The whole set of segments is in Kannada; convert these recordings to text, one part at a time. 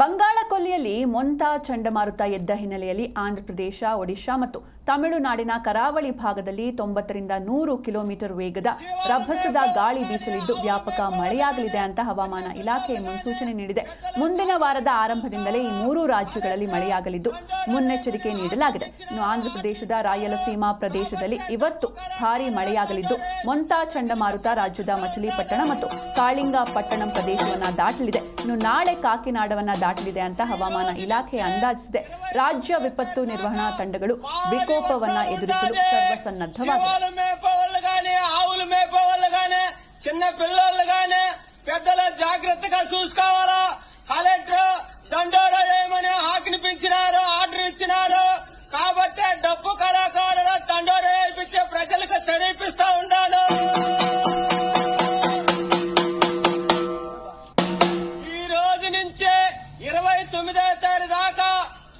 ಬಂಗಾಳ ಕೊಲ್ಲಿಯಲ್ಲಿ ಮೊಂತಾ ಚಂಡಮಾರುತ ಎದ್ದ ಹಿನ್ನೆಲೆಯಲ್ಲಿ ಆಂಧ್ರಪ್ರದೇಶ, ಒಡಿಶಾ ಮತ್ತು ತಮಿಳುನಾಡಿನ ಕರಾವಳಿ ಭಾಗದಲ್ಲಿ ತೊಂಬತ್ತರಿಂದ ನೂರು ಕಿಲೋಮೀಟರ್ ವೇಗದ ರಭಸದ ಗಾಳಿ ಬೀಸಲಿದ್ದು ವ್ಯಾಪಕ ಮಳೆಯಾಗಲಿದೆ ಅಂತ ಹವಾಮಾನ ಇಲಾಖೆ ಮುನ್ಸೂಚನೆ ನೀಡಿದೆ. ಮುಂದಿನ ವಾರದ ಆರಂಭದಿಂದಲೇ ಈ ಮೂರು ರಾಜ್ಯಗಳಲ್ಲಿ ಮಳೆಯಾಗಲಿದ್ದು ಮುನ್ನೆಚ್ಚರಿಕೆ ನೀಡಲಾಗಿದೆ. ಇನ್ನು ಆಂಧ್ರಪ್ರದೇಶದ ರಾಯಲಸೀಮಾ ಪ್ರದೇಶದಲ್ಲಿ ಇವತ್ತು ಭಾರೀ ಮಳೆಯಾಗಲಿದ್ದು ಮೊಂತಾ ಚಂಡಮಾರುತ ರಾಜ್ಯದ ಮಚಲಿಪಟ್ಟಣ ಮತ್ತು ಕಾಳಿಂಗ ಪಟ್ಟಣಂ ಪ್ರದೇಶವನ್ನು ದಾಟಲಿದೆ. ಇನ್ನು ನಾಳೆ ಕಾಕಿನಾಡವನ್ನ ದಾಟಲಿದೆ ಅಂತ ಹವಾಮಾನ ಇಲಾಖೆ ಅಂದಾಜಿಸಿದೆ. ರಾಜ್ಯ ವಿಪತ್ತು ನಿರ್ವಹಣಾ ತಂಡಗಳು ವಿಕೋಪವನ್ನ ಎದುರಿಸಲು ಸರ್ವಸನ್ನದ್ಧವಾಗಿವೆ. తొమ్మిదో తేదీ దాకా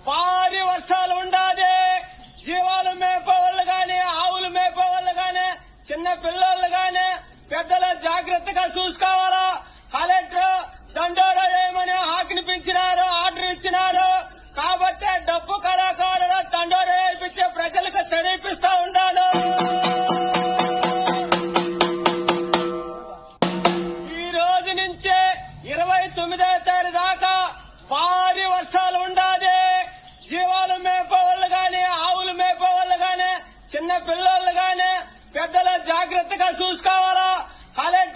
భారీ వర్షాలు ఉండాలి జీవాలు మేపేవాళ్ళు గాని ఆవులు మేపేవాళ్ళు గాని చిన్న పిల్లలు గాని పెద్దలు జాగ్రత్తగా చూసుకోవాలా? కలెక్టర్ దండోరా చేయమని ఆజ్ఞాపించినారు ఆర్డర్ ఇచ్చినారు? కాబట్టి డబ్బు కళాకారులు దండోరా వేయించే ప్రజలకు తెలిపిస్తా ఉండాలి ఈ రోజు నుంచే ఇరవై తొమ్మిదో తేదీ దాకా భారీ వర్షాలు ఉండాలి. జీవాలు మేపేవాళ్ళు గాని ఆవులు మేపేవాళ్ళు గాని చిన్న పిల్లలు గాని పెద్దలు జాగ్రత్తగా చూసుకోవాలా. కలెక్టర్